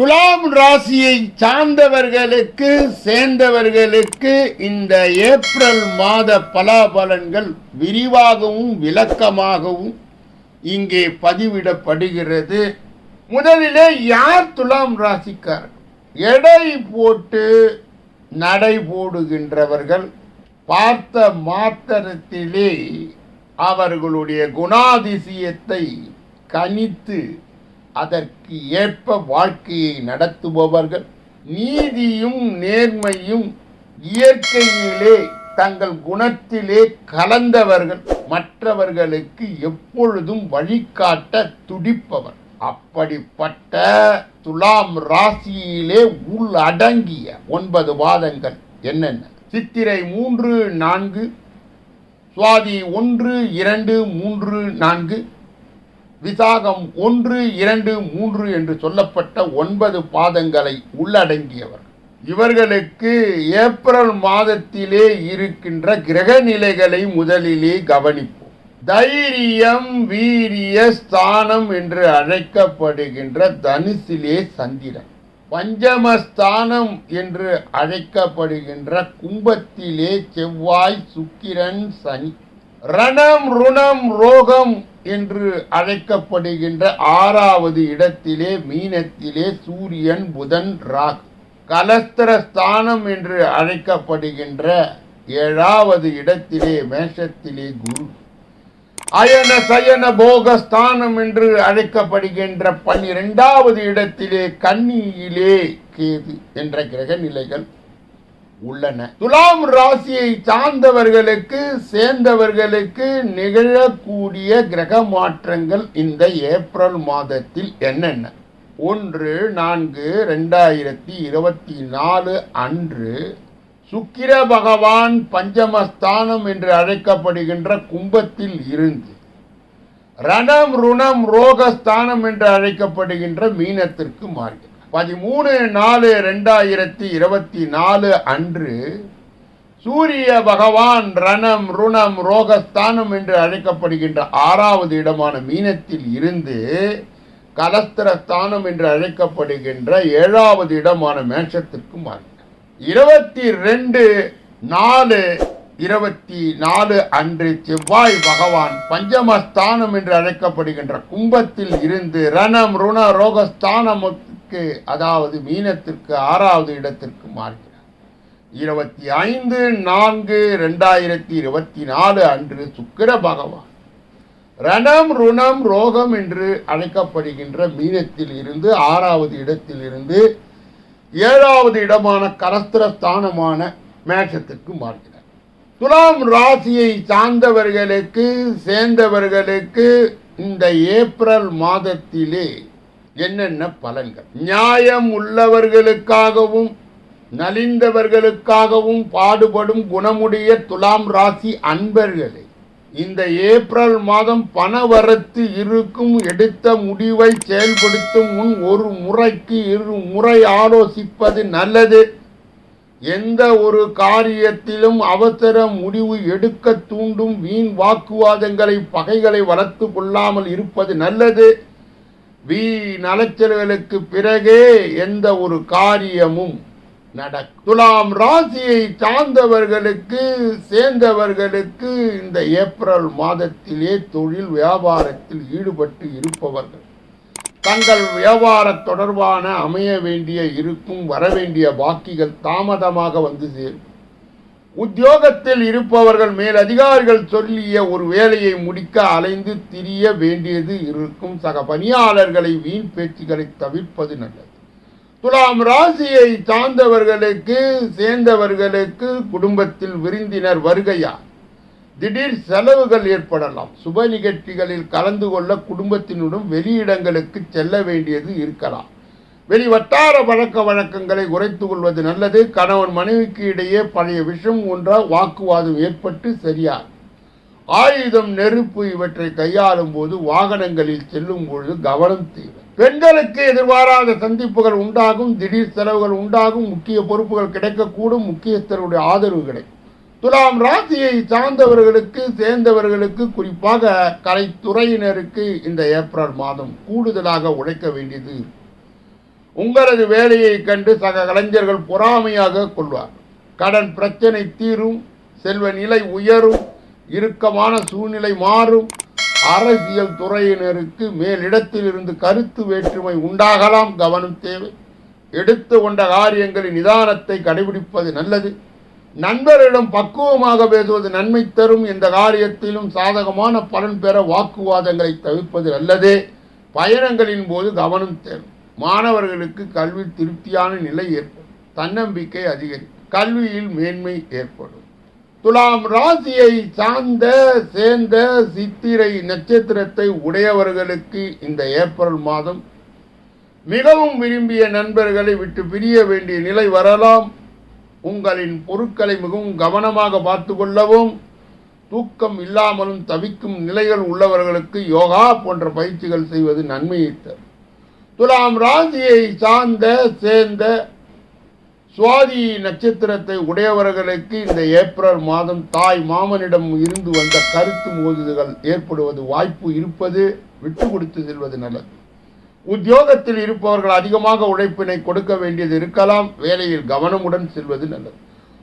துலாம் ராசியை சார்ந்தவர்களுக்கு சேர்ந்தவர்களுக்கு இந்த ஏப்ரல் மாத பலாபலன்கள் விரிவாகவும் விளக்கமாகவும் இங்கே பதிவிடப்படுகிறது. முதலிலே யார் துலாம் ராசிக்காரர்? எடை போட்டு நடை போடுகின்றவர்கள். பார்த்த மாத்திரத்திலே அவர்களுடைய குணாதிசயத்தை கணித்து அதற்கு ஏற்ப வாழ்க்கையை நடத்துபவர்கள் நீதியும் நேர்மையும் இயற்கையிலே தங்கள் குணத்திலே கலந்தவர்கள். மற்றவர்களுக்கு எப்பொழுதும் வழிகாட்ட துடிப்பவர். அப்படிப்பட்ட துலாம் ராசியிலே உள் அடங்கிய ஒன்பது வாதங்கள் என்னென்ன? சித்திரை மூன்று நான்கு சுவாதி ஒன்று இரண்டு மூன்று நான்கு விசாகம் ஒன்று இரண்டு மூன்று என்று சொல்லப்பட்ட ஒன்பது பாதங்களை உள்ளடங்கியவர். இவர்களுக்கு ஏப்ரல் மாதத்திலே இருக்கின்ற கிரக நிலைகளை முதலிலே கவனிப்போம். தைரியம் வீரிய ஸ்தானம் என்று அழைக்கப்படுகின்ற தனுசிலே சந்திரன். பஞ்சமஸ்தானம் என்று அழைக்கப்படுகின்ற கும்பத்திலே செவ்வாய் சுக்கிரன் சனி. ரணம் ருணம் ரோகம் என்று அழைக்கப்படுகின்ற ஆறாவது இடத்திலே மீனத்திலே சூரியன் புதன் ராகு. கலஸ்தர ஸ்தானம் என்று அழைக்கப்படுகின்ற ஏழாவது இடத்திலே மேஷத்திலே குரு. அயன சயன போகஸ்தானம் என்று அழைக்கப்படுகின்ற பன்னிரெண்டாவது இடத்திலே கன்னியிலே கேது என்ற கிரக நிலைகள் உள்ளன. துலாம் ராசியை சார்ந்தவர்களுக்கு சேர்ந்தவர்களுக்கு நிகழக்கூடிய கிரக மாற்றங்கள் இந்த ஏப்ரல் மாதத்தில் என்னென்ன? ஒன்று நான்கு ரெண்டாயிரத்தி இருபத்தி நாலு அன்று சுக்கிர பகவான் பஞ்சமஸ்தானம் என்று அழைக்கப்படுகின்ற கும்பத்தில் இருந்து ரணம் ருணம் ரோகஸ்தானம் என்று அழைக்கப்படுகின்ற மீனத்திற்கு மாறுகிறது பதிமூணு நாலு ரெண்டாயிரத்தி இருபத்தி நாலு அன்று சூரிய பகவான் ரணம் ருணம் ரோகஸ்தானம் என்று அழைக்கப்படுகின்ற ஆறாவது இடமான மீனத்தில் இருந்து கலஸ்திரஸ்தானம் என்று அழைக்கப்படுகின்ற ஏழாவது இடமான மேஷத்திற்கு மாறினார் இருபத்தி ரெண்டு நாலு இருபத்தி நாலு அன்று செவ்வாய் பகவான் பஞ்சமஸ்தானம் என்று அழைக்கப்படுகின்ற கும்பத்தில் இருந்து ரணம் ருண மீனத்திற்கு அதாவது மீனத்திற்கு ஆறாவது இடத்திற்கு மாறுகிறார். இருபத்தி ஐந்து நான்கு ரெண்டாயிரத்தி இருபத்தி நாலு அன்று சுக்கிர பகவான் ரணம் ருணம் ரோகம் என்று அழைக்கப்படுகின்ற மீனத்தில் இருந்து ஆறாவது இடத்தில் இருந்து ஏழாவது இடமான கரஸ்திர ஸ்தானமான மேஷத்துக்கு மாறுகிறார். துலாம் ராசியை சார்ந்தவர்களுக்கு சேர்ந்தவர்களுக்கு இந்த ஏப்ரல் மாதத்திலே என்னென்ன பலன்கள்? நியாயம் உள்ளவர்களுக்காகவும் நலிந்தவர்களுக்காகவும் பாடுபடும் குணமுடைய துலாம் ராசி அன்பர்களே இந்த ஏப்ரல் மாதம் பணவரத்து இருக்கும் எடுத்த முடிவை செயல்படுத்தும் முன் ஒரு முறைக்கு இரு முறை ஆலோசிப்பது நல்லது. எந்த ஒரு காரியத்திலும் அவசர முடிவு எடுக்க தூண்டும் வீண் வாக்குவாதங்களை பகைகளை வளர்த்து கொள்ளாமல் இருப்பது நல்லது. வி அலைச்சல்களுக்கு பிறகே எந்த ஒரு காரியமும் நடக்கும் துலாம் ராசியை சார்ந்தவர்களுக்கு சேர்ந்தவர்களுக்கு இந்த ஏப்ரல் மாதத்திலே தொழில் வியாபாரத்தில் ஈடுபட்டு இருப்பவர்கள். தங்கள் வியாபார தொடர்பான அமைய வேண்டிய இருக்கும் வரவேண்டிய பாக்கிகள் தாமதமாக வந்து சேரும். உத்தியோகத்தில் இருப்பவர்கள் மேல் அதிகாரிகள் சொல்லிய ஒரு வேலையை முடிக்க அலைந்து திரிய வேண்டியது இருக்கும். சக பணியாளர்களை வீண் பேச்சுகளை தவிர்ப்பது நல்லது. துலாம் ராசியை சார்ந்தவர்களுக்கு சேர்ந்தவர்களுக்கு குடும்பத்தில் விருந்தினர் வருகையா திடீர் செலவுகள் ஏற்படலாம். சுப நிகழ்ச்சிகளில் கலந்து கொள்ள குடும்பத்தினுடன் வெளியிடங்களுக்கு செல்ல வேண்டியது இருக்கலாம். வெளி வட்டார பழக்க வழக்கங்களை குறைத்துக் கொள்வது நல்லது. கணவன் மனைவிக்கு இடையே பழைய விஷம் ஒன்றால் வாக்குவாதம் ஏற்பட்டு சரியா ஆயுதம் நெருப்பு இவற்றை கையாளும் போது வாகனங்களில் செல்லும் பொழுது கவனம் தேவை. பெண்களுக்கு எதிர்பாராத சந்திப்புகள் உண்டாகும் திடீர் செலவுகள் உண்டாகும் முக்கிய பொறுப்புகள் கிடைக்கக்கூடும் முக்கியஸ்தருடைய ஆதரவு கிடைக்கும். துலாம் ராசியை சார்ந்தவர்களுக்கு சேர்ந்தவர்களுக்கு குறிப்பாக கலைத்துறையினருக்கு இந்த ஏப்ரல் மாதம் கூடுதலாக உழைக்க வேண்டியது உங்களது வேலையை கண்டு சக கலைஞர்கள் பொறாமையாக கொள்வார் கடன் பிரச்சனை தீரும் செல்வ நிலை உயரும் இறுக்கமான சூழ்நிலை மாறும். அரசியல் துறையினருக்கு மேலிடத்தில் இருந்து கருத்து வேற்றுமை உண்டாகலாம் கவனம் தேவை. எடுத்து கொண்ட காரியங்களின் நிதானத்தை கடைபிடிப்பது நல்லது. நண்பரிடம் பக்குவமாக பேசுவது நன்மை தரும். எந்த காரியத்திலும் சாதகமான பலன் பெற வாக்குவாதங்களை தவிர்ப்பது நல்லது. பயணங்களின் போது கவனம் தேவை. மாணவர்களுக்கு கல்வி திருப்தியான நிலை ஏற்படும். தன்னம்பிக்கை அதிகரிக்கும். கல்வியில் மேன்மை ஏற்படும். துலாம் ராசியை சார்ந்த சேர்ந்த சித்திரை நட்சத்திரத்தை உடையவர்களுக்கு இந்த ஏப்ரல் மாதம் மிகவும் விரும்பிய நண்பர்களை விட்டு பிரிய வேண்டிய நிலை வரலாம். உங்களின் பொருட்களை மிகவும் கவனமாக பார்த்து கொள்ளவும் தூக்கம் இல்லாமலும் தவிக்கும் நிலைகள் உள்ளவர்களுக்கு யோகா போன்ற பயிற்சிகள் செய்வது நன்மையை தரும். துலாம் ராசியை சார்ந்த சேர்ந்த சுவாதி நட்சத்திரத்தை உடையவர்களுக்கு இந்த ஏப்ரல் மாதம் தாய் மாமனிடம் இருந்து வந்த கருத்து மோதுதல்கள் ஏற்படுவது வாய்ப்பு இருப்பது விட்டு கொடுத்து செல்வது நல்லது. உத்தியோகத்தில் இருப்பவர்கள் அதிகமாக உழைப்பினை கொடுக்க வேண்டியது இருக்கலாம் வேலையில் கவனமுடன் செல்வது நல்லது.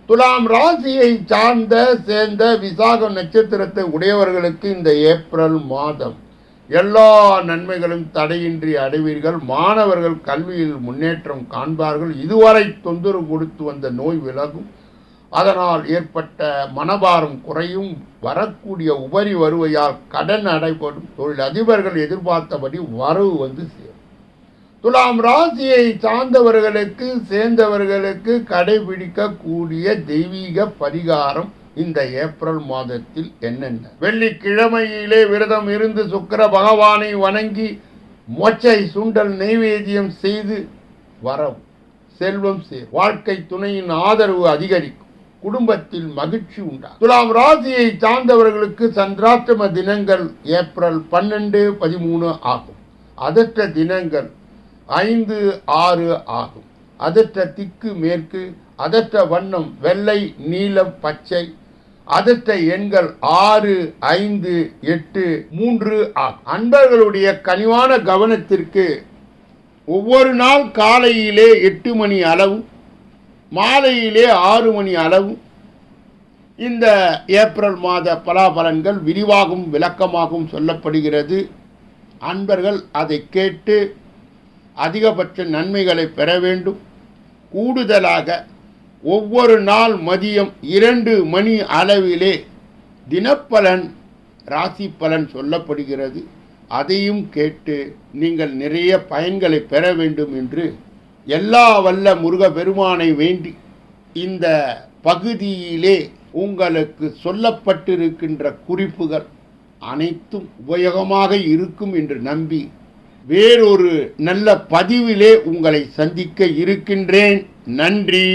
துலாம் ராசியை சார்ந்த சேர்ந்த விசாக நட்சத்திரத்தை உடையவர்களுக்கு இந்த ஏப்ரல் மாதம் எல்லா நன்மைகளும் தடையின்றி அடைவீர்கள். மாணவர்கள் கல்வியில் முன்னேற்றம் காண்பார்கள். இதுவரை தொந்தரவு கொடுத்து வந்த நோய் விலகும். அதனால் ஏற்பட்ட மனபாரம் குறையும். வரக்கூடிய உபரி வருவையால் கடன் அடைபடும். தொழில் அதிபர்கள் எதிர்பார்த்தபடி வரவு வந்து சேரும். துலாம் ராசியை சார்ந்தவர்களுக்கு சேர்ந்தவர்களுக்கு கடைபிடிக்கக்கூடிய தெய்வீக பரிகாரம் இந்த ஏப்ரல் மாதத்தில் என்னென்ன? வெள்ளிக்கிழமையிலே விரதம் இருந்து சுக்கிர பகவானை வணங்கி மொச்சை சுண்டல் நெய்வேத்தியம் செய்து வரவும். செல்வம் சேர் வாழ்க்கை துணையின் ஆதரவு அதிகரிக்கும். குடும்பத்தில் மகிழ்ச்சி உண்டாகும். துலாம் ராசியை சார்ந்தவர்களுக்கு சந்திராஷ்டம தினங்கள் ஏப்ரல் பன்னெண்டு பதிமூணு ஆகும். அதற்ற தினங்கள் ஐந்து ஆறு ஆகும். அதற்ற திக்கு மேற்கு அதற்ற வண்ணம் வெள்ளை நீலம் பச்சை அதற்ற எண்கள் ஆறு ஐந்து எட்டு மூன்று அன்பர்களுடைய கனிவான கவனத்திற்கு ஒவ்வொரு நாள் காலையிலே எட்டு மணி அளவு மாலையிலே ஆறு மணி அளவு இந்த ஏப்ரல் மாத பலாபலன்கள் விரிவாகவும் விளக்கமாகவும் சொல்லப்படுகிறது. அன்பர்கள் அதை கேட்டு அதிகபட்ச நன்மைகளை பெற வேண்டும். கூடுதலாக ஒவ்வொரு நாள் மதியம் இரண்டு மணி அளவிலே தினப்பலன் ராசி பலன் சொல்லப்படுகிறது. அதையும் கேட்டு நீங்கள் நிறைய பயன்களை பெற வேண்டும் என்று எல்லா வல்ல முருக பெருமானை வேண்டி இந்த பகுதியிலே உங்களுக்கு சொல்லப்பட்டிருக்கின்ற குறிப்புகள் அனைத்தும் உபயோகமாக இருக்கும் என்று நம்பி வேறொரு நல்ல பதிவிலே உங்களை சந்திக்க இருக்கின்றேன். நன்றி.